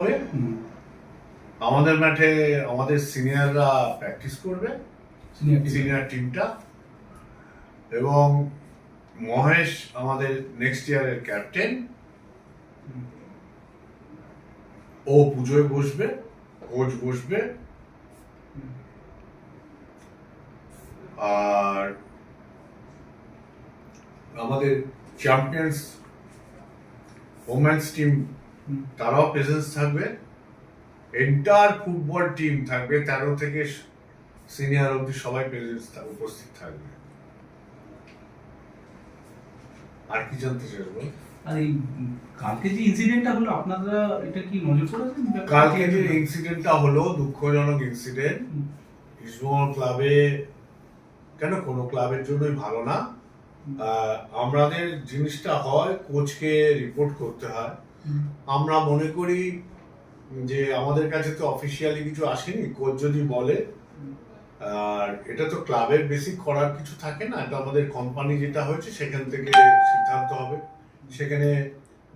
হবে আমাদের মাঠে আমাদের সিনিয়ররা প্র্যাকটিস করবে সিনিয়র টিমটা। এবং মহেশ আমাদের নেক্সট ইয়ারের ক্যাপ্টেন ও পুজোয় বসবে কোচ বসবে। আর আমাদের চ্যাম্পিয়ন্স ওমেন্স টিম তারাও প্রেজেন্স থাকবে। এন্টার ফুটবল টিম থাকবে। তেরো থেকে সিনিয়র অবধি সবাই প্রেজেন্স উপস্থিত থাকবে। আর কি জানতে চাইব আর এই কালকে যে ইনসিডেন্টটা হলো আপনারা এটা কি নজর করেছেন? কালকে যে ইনসিডেন্টটা হলো দুঃখজনক ইনসিডেন্ট হুম, ক্লাবে কেন? কোনো ক্লাবের জন্যই ভালো না। আমাদের জিনিসটা হয় কোচকে রিপোর্ট করতে হয়। আমরা মনে করি যে আমাদের কাছে তো অফিসিয়ালি কিছু আসেনি কোচ যদি বলে আর এটা তো ক্লাবের বেসিক করার কিছু থাকে না এটা আমাদের কোম্পানি যেটা হয়েছে সেখান থেকে সিদ্ধান্ত হবে। সেখানে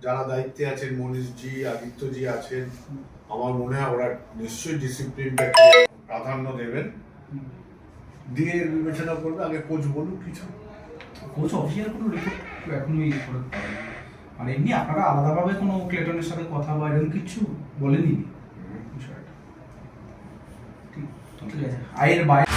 যারা দায়িত্বে আছেন মনীষজি আদিত্যজি আছেন আমার মনে হয় ওরা নিশ্চয়ই ডিসিপ্লিনটাকে প্রাধান্য দেবেন। দিয়ে বিবেচনা করবে আগে কোচ বলুন কিছু। কোচ অফিসিয়াল কোনো রিপোর্ট এখনোই আর এমনি আপনারা আলাদাভাবে কোনো ক্লেটনের সাথে কথা বা এরকম কিছু বলেনি বিষয়টা ঠিক আছে আয়ের বাইরে